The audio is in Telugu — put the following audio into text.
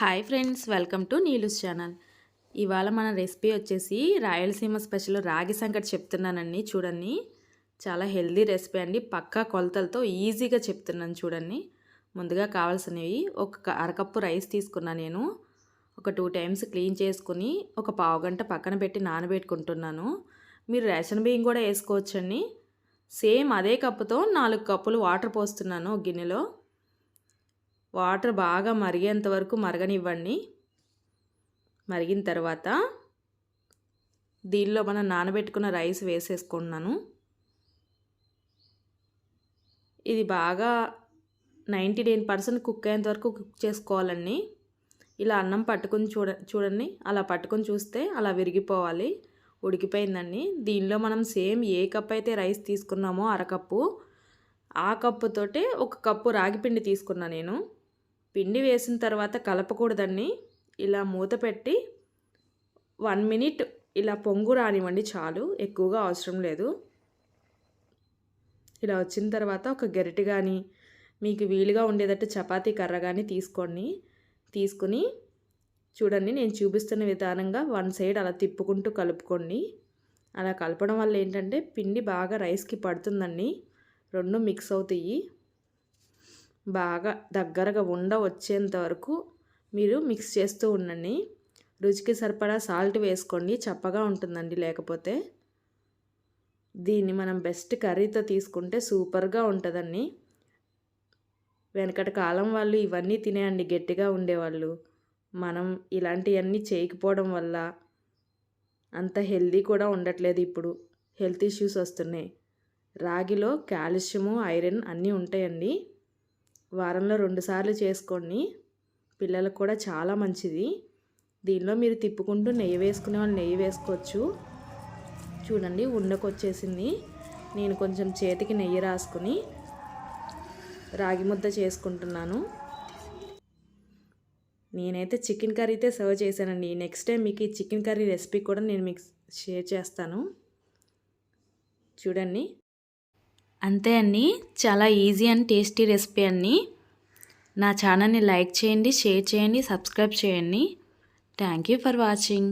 Hi friends welcome to Neelu's channel ఇవాళ మన రెసిపీ వచ్చేసి రాయలసీమ స్పెషల్ రాగి సంకటి చెప్తున్నానండి చూడండి. చాలా హెల్దీ రెసిపీ అండి పక్కా కొలతలతో ఈజీగా చెప్తున్నాను చూడండి. ముందుగా కావాల్సినవి ఒక అరకప్పు రైస్ తీసుకున్నా నేను. ఒక టూ టైమ్స్ క్లీన్ చేసుకుని ఒక పావు గంట పక్కన పెట్టి నానబెట్టుకుంటున్నాను. మీరు రేషన్ బియ్యం కూడా వేసుకోవచ్చండి. సేమ్ అదే కప్పుతో నాలుగు కప్పులు వాటర్ పోస్తున్నాను గిన్నెలో. వాటర్ బాగా మరిగేంత వరకు మరగనివ్వండి. మరిగిన తర్వాత దీనిలో మనం నానబెట్టుకున్న రైస్ వేసేసుకున్నాను ఇది బాగా నైంటీ నైన్ పర్సెంట్ కుక్ అయ్యేంత వరకు కుక్ చేసుకోవాలండి. ఇలా అన్నం పట్టుకుని చూడ చూడండి. అలా పట్టుకుని చూస్తే అలా విరిగిపోవాలి. ఉడికిపోయిందండి. దీనిలో మనం సేమ్ ఏ కప్ అయితే రైస్ తీసుకున్నామో అరకప్పు ఆ కప్పుతోటే ఒక కప్పు రాగిపిండి తీసుకున్నా నేను. పిండి వేసిన తర్వాత కలపకూడదండి. ఇలా మూత పెట్టి వన్ మినిట్ ఇలా పొంగు రానివ్వండి చాలు ఎక్కువగా అవసరం లేదు. ఇలా వచ్చిన తర్వాత ఒక గరిటె కానీ మీకు వీలుగా ఉండేటట్టు చపాతీ కర్ర కానీ తీసుకోండి. తీసుకుని చూడండి నేను చూపిస్తున్న విధానంగా వన్ సైడ్ అలా తిప్పుకుంటూ కలుపుకోండి. అలా కలపడం వల్ల ఏంటంటే పిండి బాగా రైస్కి పడుతుందండి. రెండు మిక్స్ అవుతాయి. బాగా దగ్గరగా ఉండ వచ్చేంత వరకు మీరు మిక్స్ చేస్తూ ఉండండి. రుచికి సరిపడా సాల్ట్ వేసుకోండి. చప్పగా ఉంటుందండి. లేకపోతే దీన్ని మనం బెస్ట్ కర్రీతో తీసుకుంటే సూపర్గా ఉంటుందండి. వెనకటి కాలం వాళ్ళు ఇవన్నీ తినేయండి. గట్టిగా ఉండేవాళ్ళు. మనం ఇలాంటివన్నీ చేయకపోవడం వల్ల అంత హెల్దీ కూడా ఉండట్లేదు ఇప్పుడు. హెల్త్ ఇష్యూస్ వస్తున్నాయి. రాగిలో కాల్షియము ఐరన్ అన్నీ ఉంటాయండి. వారంలో రెండుసార్లు చేసుకోండి. పిల్లలకు కూడా చాలా మంచిది. దీనిలో మీరు తిప్పుకుంటూ నెయ్యి వేసుకునే వాళ్ళు నెయ్యి వేసుకోవచ్చు. చూడండి ఉండకొచ్చేసింది. నేను కొంచెం చేతికి నెయ్యి రాసుకుని రాగి ముద్ద చేసుకుంటున్నాను. నేనైతే చికెన్ కర్రీతే సర్వ్ చేశానండి. నెక్స్ట్ టైం మీకు ఈ చికెన్ కర్రీ రెసిపీ కూడా నేను మీకు షేర్ చేస్తాను. చూడండి. అంతే అండి చాలా ఈజీ అండ్ టేస్టీ రెసిపీ అండి నా ఛానల్ని లైక్ చేయండి షేర్ చేయండి సబ్స్క్రైబ్ చేయండి. Thank you for watching.